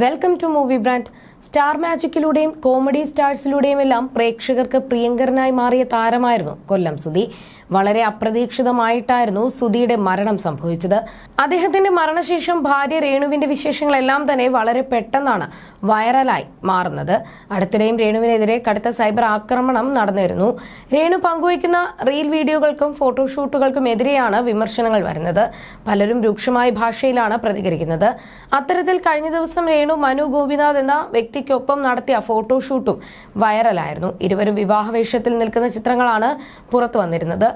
Welcome to movie brand star മാജിക്കിലൂടെയും comedy സ്റ്റാർസിലൂടെയും എല്ലാം പ്രേക്ഷകർക്ക് പ്രിയങ്കരനായി മാറിയ താരമായിരുന്നു കൊല്ലം സുധി. വളരെ അപ്രതീക്ഷിതമായിട്ടായിരുന്നു സുധിയുടെ മരണം സംഭവിച്ചത്. അദ്ദേഹത്തിന്റെ മരണശേഷം ഭാര്യ രേണുവിന്റെ വിശേഷങ്ങളെല്ലാം തന്നെ വളരെ പെട്ടെന്നാണ് വൈറലായി മാറുന്നത്. അടുത്തിടെയും രേണുവിനെതിരെ കടുത്ത സൈബർ ആക്രമണം നടന്നിരുന്നു. രേണു പങ്കുവയ്ക്കുന്ന റീൽ വീഡിയോകൾക്കും ഫോട്ടോഷൂട്ടുകൾക്കും എതിരെയാണ് വിമർശനങ്ങൾ വരുന്നത്. പലരും രൂക്ഷമായ ഭാഷയിലാണ് പ്രതികരിക്കുന്നത്. അത്തരത്തിൽ കഴിഞ്ഞ ദിവസം രേണു മനു ഗോപിനാഥ് എന്ന വ്യക്തിക്കൊപ്പം നടത്തിയ ഫോട്ടോഷൂട്ടും വൈറലായിരുന്നു. ഇരുവരും വിവാഹവേഷത്തിൽ നിൽക്കുന്ന ചിത്രങ്ങളാണ് പുറത്തു വന്നിരുന്നത്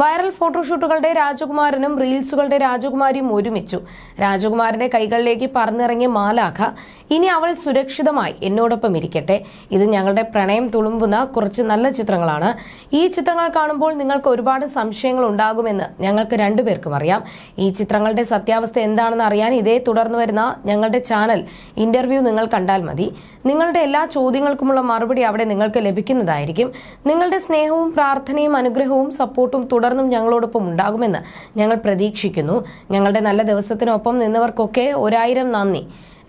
വൈറൽ ഫോട്ടോഷൂട്ടുകളുടെ രാജകുമാരനും റീൽസുകളുടെ രാജകുമാരിയും ഒരുമിച്ചു. രാജകുമാരന്റെ കൈകളിലേക്ക് പറന്നിറങ്ങിയ മാലാഖ ഇനി അവൾ സുരക്ഷിതമായി എന്നോടൊപ്പം ഇരിക്കട്ടെ. ഇത് ഞങ്ങളുടെ പ്രണയം തുളുമ്പുന്ന കുറച്ച് നല്ല ചിത്രങ്ങളാണ്. ഈ ചിത്രങ്ങൾ കാണുമ്പോൾ നിങ്ങൾക്ക് ഒരുപാട് സംശയങ്ങൾ ഉണ്ടാകുമെന്ന് ഞങ്ങൾക്ക് രണ്ടുപേർക്കും അറിയാം. ഈ ചിത്രങ്ങളുടെ സത്യാവസ്ഥ എന്താണെന്ന് അറിയാൻ ഇതേ തുടർന്ന് വരുന്ന ഞങ്ങളുടെ ചാനൽ ഇന്റർവ്യൂ നിങ്ങൾ കണ്ടാൽ മതി. നിങ്ങളുടെ എല്ലാ ചോദ്യങ്ങൾക്കുമുള്ള മറുപടി അവിടെ നിങ്ങൾക്ക് ലഭിക്കുന്നതായിരിക്കും. നിങ്ങളുടെ സ്നേഹവും പ്രാർത്ഥനയും അനുഗ്രഹവും സപ്പോർട്ടും തുടർന്നും ഞങ്ങളോടൊപ്പം ഉണ്ടാകുമെന്ന് ഞങ്ങൾ പ്രതീക്ഷിക്കുന്നു. ഞങ്ങളുടെ നല്ല ദിവസത്തിനൊപ്പം നിന്നവർക്കൊക്കെ ഒരായിരം നന്ദി.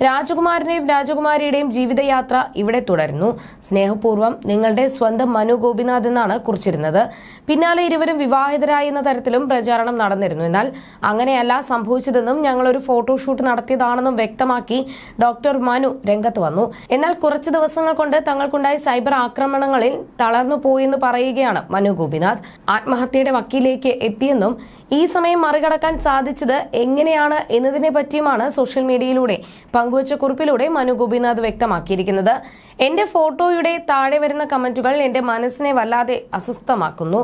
രാജകുമാരന്റെയും രാജകുമാരിയുടെയും ജീവിതയാത്ര ഇവിടെ തുടരുന്നു. സ്നേഹപൂർവം നിങ്ങളുടെ സ്വന്തം മനു ഗോപിനാഥ് എന്നാണ് കുറിച്ചിരുന്നത്. പിന്നാലെ ഇരുവരും വിവാഹിതരായി എന്ന തരത്തിലും പ്രചാരണം നടന്നിരുന്നു. എന്നാൽ അങ്ങനെയല്ല സംഭവിച്ചതെന്നും ഞങ്ങൾ ഒരു ഫോട്ടോഷൂട്ട് നടത്തിയതാണെന്നും വ്യക്തമാക്കി ഡോക്ടർ മനു രംഗത്ത് വന്നു. എന്നാൽ കുറച്ച് ദിവസങ്ങൾ കൊണ്ട് തങ്ങൾക്കുണ്ടായ സൈബർ ആക്രമണങ്ങളിൽ തളർന്നു പോയെന്ന് പറയുകയാണ് മനു ഗോപിനാഥ്. ആത്മഹത്യയുടെ വക്കീലേക്ക് എത്തിയെന്നും ഈ സമയം മറികടക്കാൻ സാധിച്ചത് എങ്ങനെയാണ് എന്നതിനെ പറ്റിയുമാണ് സോഷ്യൽ മീഡിയയിലൂടെ പങ്കുവച്ച കുറിപ്പിലൂടെ മനു ഗോപിനാഥ് വ്യക്തമാക്കിയിരിക്കുന്നത്. എന്റെ ഫോട്ടോയുടെ താഴെ വരുന്ന കമന്റുകൾ എന്റെ മനസ്സിനെ വല്ലാതെ അസ്വസ്ഥമാക്കുന്നു.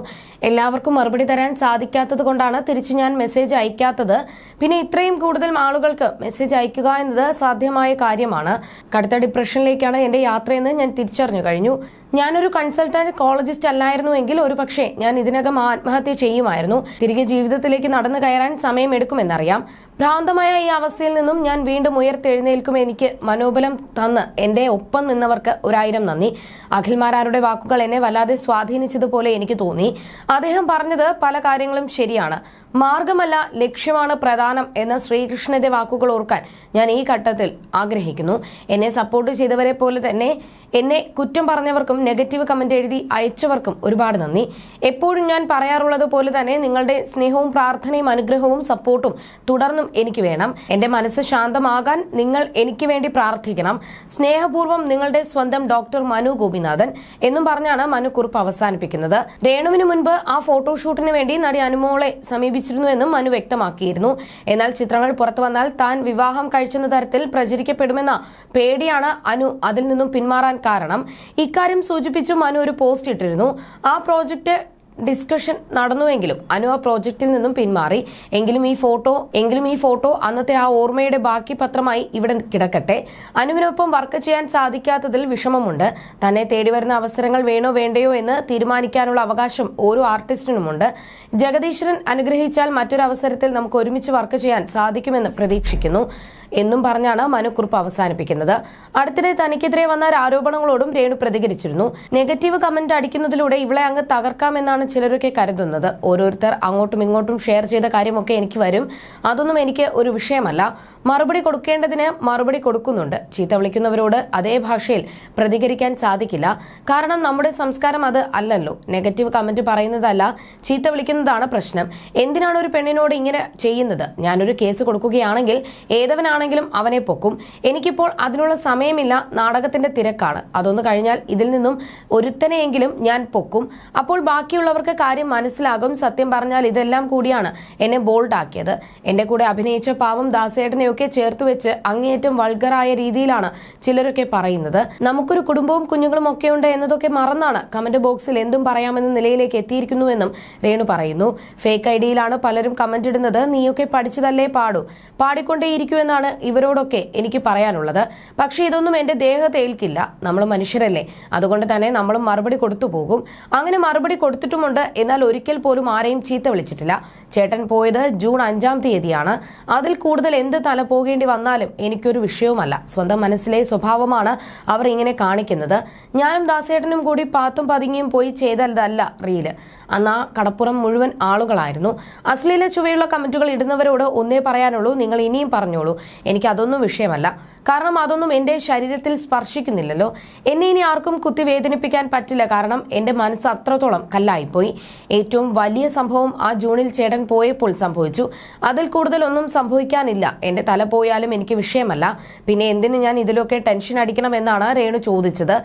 എല്ലാവർക്കും മറുപടി തരാൻ സാധിക്കാത്തത് കൊണ്ടാണ് തിരിച്ചു ഞാൻ മെസ്സേജ് അയക്കാത്തത്. പിന്നെ ഇത്രയും കൂടുതൽ ആളുകൾക്ക് മെസ്സേജ് അയക്കുക എന്നത് സാധ്യമായ കാര്യമാണ്. കടുത്ത ഡിപ്രഷനിലേക്കാണ് എന്റെ യാത്രയെന്ന് ഞാൻ തിരിച്ചറിഞ്ഞു കഴിഞ്ഞു. ഞാനൊരു കൺസൾട്ടന്റ് കോളജിസ്റ്റ് അല്ലായിരുന്നുവെങ്കിൽ ഒരു പക്ഷേ ഞാൻ ഇതിനകം ആത്മഹത്യ ചെയ്യുമായിരുന്നു. തിരികെ ജീവിതത്തിലേക്ക് നടന്നു കയറാൻ സമയമെടുക്കുമെന്നറിയാം ഭ്രാന്തമായ ഈ അവസ്ഥയിൽ നിന്നും ഞാൻ വീണ്ടും ഉയർത്തെഴുന്നേൽക്കും എനിക്ക് മനോബലം തന്ന് എന്റെ ഒപ്പം നിന്നവർക്ക് ഒരായിരം നന്ദി. അഖിൽമാരാരുടെ വാക്കുകൾ എന്നെ വല്ലാതെ സ്വാധീനിച്ചതുപോലെ എനിക്ക് തോന്നി. അദ്ദേഹം പറഞ്ഞത് പല കാര്യങ്ങളും ശരിയാണ്. മാർഗമല്ല ലക്ഷ്യമാണ് പ്രധാനം എന്ന ശ്രീകൃഷ്ണന്റെ വാക്കുകൾ ഓർക്കാൻ ഞാൻ ഈ ഘട്ടത്തിൽ ആഗ്രഹിക്കുന്നു. എന്നെ സപ്പോർട്ട് ചെയ്തവരെ പോലെ തന്നെ എന്നെ കുറ്റം പറഞ്ഞവർക്കും നെഗറ്റീവ് കമന്റ് എഴുതി അയച്ചവർക്കും ഒരുപാട് നന്ദി. എപ്പോഴും ഞാൻ പറയാറുള്ളത് പോലെ തന്നെ നിങ്ങളുടെ സ്നേഹവും പ്രാർത്ഥനയും അനുഗ്രഹവും സപ്പോർട്ടും തുടർന്നും എനിക്ക് വേണം. എന്റെ മനസ്സ് ശാന്തമാകാൻ നിങ്ങൾ എനിക്ക് വേണ്ടി പ്രാർത്ഥിക്കണം. സ്നേഹപൂർവം നിങ്ങളുടെ സ്വന്തം ഡോക്ടർ മനു ഗോപിനാഥൻ എന്നും പറഞ്ഞാണ് മനു കുറിപ്പ് അവസാനിപ്പിക്കുന്നത്. രേണുവിന് മുൻപ് ആ ഫോട്ടോഷൂട്ടിന് വേണ്ടി നടി അനുമോളെ സമീപിച്ചിരുന്നുവെന്നും മനു വ്യക്തമാക്കിയിരുന്നു. എന്നാൽ ചിത്രങ്ങൾ പുറത്തു വന്നാൽ താൻ വിവാഹം കഴിച്ചെന്ന തരത്തിൽ പ്രചരിക്കപ്പെടുമെന്ന പേടിയാണ് അനു അതിൽ നിന്നും പിന്മാറാൻ കാരണം. ഇക്കാര്യം സൂചിപ്പിച്ചു മനു ഒരു പോസ്റ്റ് ഇട്ടിരുന്നു. ആ പ്രോജക്റ്റ് ഡിസ്കഷൻ നടന്നുവെങ്കിലും അനു ആ പ്രോജക്റ്റിൽ നിന്നും പിന്മാറി. എങ്കിലും ഈ ഫോട്ടോ എങ്കിലും ഈ ഫോട്ടോ അന്നത്തെ ആ ഓർമ്മയുടെ ബാക്കി പത്രമായി ഇവിടെ കിടക്കട്ടെ. അനുവിനൊപ്പം വർക്ക് ചെയ്യാൻ സാധിക്കാത്തതിൽ വിഷമമുണ്ട്. തന്നെ തേടി വരുന്ന അവസരങ്ങൾ വേണോ വേണ്ടയോ എന്ന് തീരുമാനിക്കാനുള്ള അവകാശം ഓരോ ആർട്ടിസ്റ്റിനുമുണ്ട്. ജഗദീശ്വരൻ അനുഗ്രഹിച്ചാൽ മറ്റൊരു അവസരത്തിൽ നമുക്ക് ഒരുമിച്ച് വർക്ക് ചെയ്യാൻ സാധിക്കുമെന്ന് പ്രതീക്ഷിക്കുന്നു. എന്നും പറഞ്ഞാണ് മനുക്കുറിപ്പ് അവസാനിപ്പിക്കുന്നത്. അടുത്തിടെ തനിക്കെതിരെ വന്ന ആരോപണങ്ങളോടും രേണു പ്രതികരിച്ചിരുന്നു. നെഗറ്റീവ് കമന്റ് അടിക്കുന്നതിലൂടെ ഇവളെ അങ്ങ് തകർക്കാമെന്നാണ് ചിലരൊക്കെ കരുതുന്നത്. ഓരോരുത്തർ അങ്ങോട്ടും ഇങ്ങോട്ടും ഷെയർ ചെയ്ത കാര്യമൊക്കെ എനിക്ക് വരും. അതൊന്നും എനിക്ക് ഒരു വിഷയമല്ല. മറുപടി കൊടുക്കേണ്ടതിന് മറുപടി കൊടുക്കുന്നുണ്ട്. ചീത്ത വിളിക്കുന്നവരോട് അതേ ഭാഷയിൽ പ്രതികരിക്കാൻ സാധിക്കില്ല. കാരണം നമ്മുടെ സംസ്കാരം അത് അല്ലല്ലോ. നെഗറ്റീവ് കമന്റ് പറയുന്നതല്ല ചീത്ത വിളിക്കുന്നതാണ് പ്രശ്നം. എന്തിനാണ് ഒരു പെണ്ണിനോട് ഇങ്ങനെ ചെയ്യുന്നത്? ഞാനൊരു കേസ് കൊടുക്കുകയാണെങ്കിൽ ഏതവനാണെങ്കിലും അവനെ പൊക്കും. എനിക്കിപ്പോൾ അതിനുള്ള സമയമില്ല. നാടകത്തിന്റെ തിരക്കാണ്. അതൊന്ന് കഴിഞ്ഞാൽ ഇതിൽ നിന്നും ഒരുത്തനെയെങ്കിലും ഞാൻ പൊക്കും. അപ്പോൾ ബാക്കിയുള്ളവർക്ക് കാര്യം മനസ്സിലാകും. സത്യം പറഞ്ഞാൽ ഇതെല്ലാം കൂടിയാണ് എന്നെ ബോൾഡ് ആക്കിയത് എന്റെ കൂടെ അഭിനയിച്ച പാവം ദാസേട്ടനെയൊക്കെ ചേർത്ത് വെച്ച് അങ്ങേയറ്റം വൾഗറായ രീതിയിലാണ് ചിലരൊക്കെ പറയുന്നത്. നമുക്കൊരു കുടുംബവും കുഞ്ഞുങ്ങളും ഒക്കെ ഉണ്ട് എന്നതൊക്കെ മറന്നാണ് കമന്റ് ബോക്സിൽ എന്തും പറയാമെന്ന നിലയിലേക്ക് എത്തിയിരിക്കുന്നുവെന്നും രേണു പറയുന്നു. ഫേക്ക് ഐഡിയിലാണ് പലരും കമന്റ് ഇടുന്നത്. നീയൊക്കെ പഠിച്ചതല്ലേ പാടൂ. പാടിക്കൊണ്ടേയിരിക്കൂ എന്നാണ് ഇവരോടൊക്കെ എനിക്ക് പറയാനുള്ളത്. പക്ഷെ ഇതൊന്നും എന്റെ ദേഹത്ത് ഏൽക്കില്ല നമ്മൾ മനുഷ്യരല്ലേ. അതുകൊണ്ട് തന്നെ നമ്മളും മറുപടി കൊടുത്തു പോകും. അങ്ങനെ മറുപടി കൊടുത്തിട്ടുമുണ്ട്. എന്നാൽ ഒരിക്കൽ പോലും ആരെയും ചീത്ത വിളിച്ചിട്ടില്ല. ചേട്ടൻ പോയത് ജൂൺ അഞ്ചാം തീയതിയാണ്. അതിൽ കൂടുതൽ എന്ത് തല പോകേണ്ടി വന്നാലും എനിക്കൊരു വിഷയവുമല്ല. സ്വന്തം മനസ്സിലെ സ്വഭാവമാണ് അവർ ഇങ്ങനെ കാണിക്കുന്നത്. ഞാനും ദാസേട്ടനും കൂടി പാത്തും പതുങ്ങിയും പോയി ചെയ്തതല്ല റീൽ. അന്ന് ആ കടപ്പുറം മുഴുവൻ ആളുകളായിരുന്നു. അശ്ലീല ചുവയുള്ള കമന്റുകൾ ഇടുന്നവരോട് ഒന്നേ പറയാനുള്ളൂ നിങ്ങൾ ഇനിയും പറഞ്ഞോളൂ. എനിക്ക് അതൊന്നും വിഷയമല്ല. കാരണം അതൊന്നും എന്റെ ശരീരത്തിൽ സ്പർശിക്കുന്നില്ലല്ലോ. എന്നെ ഇനി ആർക്കും കുത്തി വേദനിപ്പിക്കാൻ പറ്റില്ല. കാരണം എന്റെ മനസ്സ് അത്രത്തോളം കല്ലായിപ്പോയി. ഏറ്റവും വലിയ സംഭവം ആ ജൂണിൽ ചേട്ടൻ പോയപ്പോൾ സംഭവിച്ചു. അതിൽ കൂടുതലൊന്നും സംഭവിക്കാനില്ല. എന്റെ തല പോയാലും എനിക്ക് വിഷയമല്ല. പിന്നെ എന്തിന് ഞാൻ ഇതിലൊക്കെ ടെൻഷൻ അടിക്കണം എന്നാണ് രേണു ചോദിച്ചത്.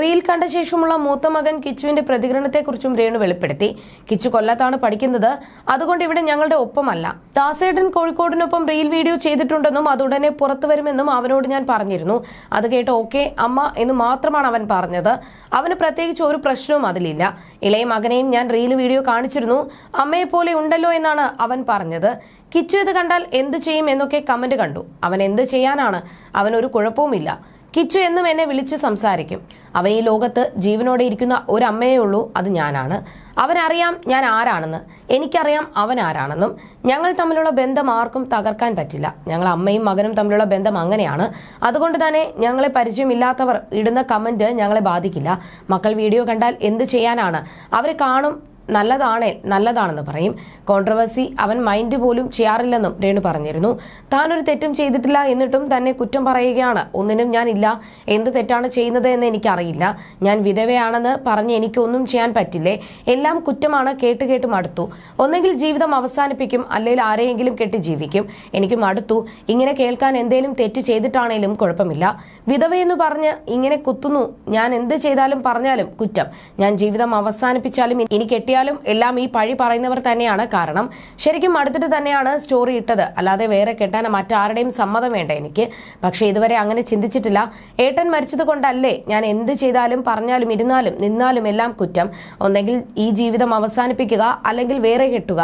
റീൽ കണ്ട ശേഷമുള്ള മൂത്ത മകൻ കിച്ചുവിന്റെ പ്രതികരണത്തെക്കുറിച്ചും രേണു വെളിപ്പെടുത്തി. കിച്ചു കൊല്ലത്താണ് പഠിക്കുന്നത്. അതുകൊണ്ട് ഇവിടെ ഞങ്ങളുടെ ഒപ്പമല്ല. ദാസേട്ടൻ കോഴിക്കോടിനൊപ്പം റീൽ വീഡിയോ ചെയ്തിട്ടുണ്ടെന്നും അതുടനെ പുറത്തു വരുമെന്നും അവനോട് ഞാൻ പറഞ്ഞിരുന്നു. അത് കേട്ട് ഓക്കെ അമ്മ എന്ന് മാത്രമാണ് അവൻ പറഞ്ഞത്. അവന് പ്രത്യേകിച്ച് ഒരു പ്രശ്നവും അതിലില്ല. ഇളയ മകനെയും ഞാൻ റീൽ വീഡിയോ കാണിച്ചിരുന്നു. അമ്മയെ പോലെ ഉണ്ടല്ലോ എന്നാണ് അവൻ പറഞ്ഞത്. കിച്ചു ഇത് കണ്ടാൽ എന്ത് ചെയ്യും എന്നൊക്കെ കമന്റ് കണ്ടു. അവൻ എന്ത് ചെയ്യാനാണ്? അവനൊരു കുഴപ്പവുമില്ല. കിച്ചു എന്നും എന്നെ വിളിച്ച് സംസാരിക്കും. അവൻ ഈ ലോകത്ത് ജീവനോടെ ഇരിക്കുന്ന ഒരു അമ്മയേ ഉള്ളൂ അത് ഞാനാണ്. അവനറിയാം ഞാൻ ആരാണെന്ന്. എനിക്കറിയാം അവൻ ആരാണെന്നും. ഞങ്ങൾ തമ്മിലുള്ള ബന്ധം ആർക്കും തകർക്കാൻ പറ്റില്ല. ഞങ്ങൾ അമ്മയും മകനും തമ്മിലുള്ള ബന്ധം അങ്ങനെയാണ്. അതുകൊണ്ട് തന്നെ ഞങ്ങളെ പരിചയമില്ലാത്തവർ ഇടുന്ന കമന്റ് ഞങ്ങളെ ബാധിക്കില്ല. മക്കൾ വീഡിയോ കണ്ടാൽ എന്ത് ചെയ്യാനാണ്? അവരെ കാണും നല്ലതാണേ നല്ലതാണെന്ന് പറയും. കോൺട്രവേഴ്സി അവൻ മൈൻഡ് പോലും ചെയ്യാറില്ലെന്നും രേണു പറഞ്ഞിരുന്നു. താൻ ഒരു തെറ്റും ചെയ്തിട്ടില്ല എന്നിട്ടും തന്നെ കുറ്റം പറയുകയാണ്. ഒന്നിനും ഞാൻ ഇല്ല എന്ത് തെറ്റാണ് ചെയ്യുന്നത് എന്ന് എനിക്കറിയില്ല. ഞാൻ വിധവയാണെന്ന് പറഞ്ഞ് എനിക്കൊന്നും ചെയ്യാൻ പറ്റില്ലേ? എല്ലാം കുറ്റമാണ് കേട്ട് കേട്ട് മടുത്തു. ഒന്നെങ്കിൽ ജീവിതം അവസാനിപ്പിക്കും. അല്ലെങ്കിൽ ആരെയെങ്കിലും കെട്ടി ജീവിക്കും. എനിക്ക് മടുത്തു. ഇങ്ങനെ കേൾക്കാൻ എന്തേലും തെറ്റ് ചെയ്തിട്ടാണേലും കുഴപ്പമില്ല. വിധവയെന്ന് പറഞ്ഞ് ഇങ്ങനെ കുത്തുന്നു. ഞാൻ എന്ത് ചെയ്താലും പറഞ്ഞാലും കുറ്റം. ഞാൻ ജീവിതം അവസാനിപ്പിച്ചാലും ഇനി കെട്ടിയാലും എല്ലാം ഈ പഴി പറയുന്നവർ തന്നെയാണ് കാരണം. ശരിക്കും അടുത്തിട്ട് തന്നെയാണ് സ്റ്റോറി ഇട്ടത്. അല്ലാതെ വേറെ കെട്ടാൻ മറ്റാരുടെയും സമ്മതം വേണ്ട എനിക്ക്. പക്ഷെ ഇതുവരെ അങ്ങനെ ചിന്തിച്ചിട്ടില്ല. ഏട്ടൻ മരിച്ചത് കൊണ്ടല്ലേ ഞാൻ എന്ത് ചെയ്താലും പറഞ്ഞാലും ഇരുന്നാലും നിന്നാലും എല്ലാം കുറ്റം. ഒന്നെങ്കിൽ ഈ ജീവിതം അവസാനിപ്പിക്കുക അല്ലെങ്കിൽ വേറെ കെട്ടുക.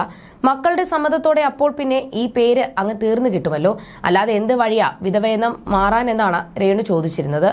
മക്കളുടെ സമ്മതത്തോടെ അപ്പോൾ പിന്നെ ഈ പേര് അങ്ങ് തീർന്നു കിട്ടുമല്ലോ. അല്ലാതെ എന്ത് വഴിയാ വിധവയെന്നും മാറാൻ എന്നാണ് രേണു ചോദിച്ചിരുന്നത്.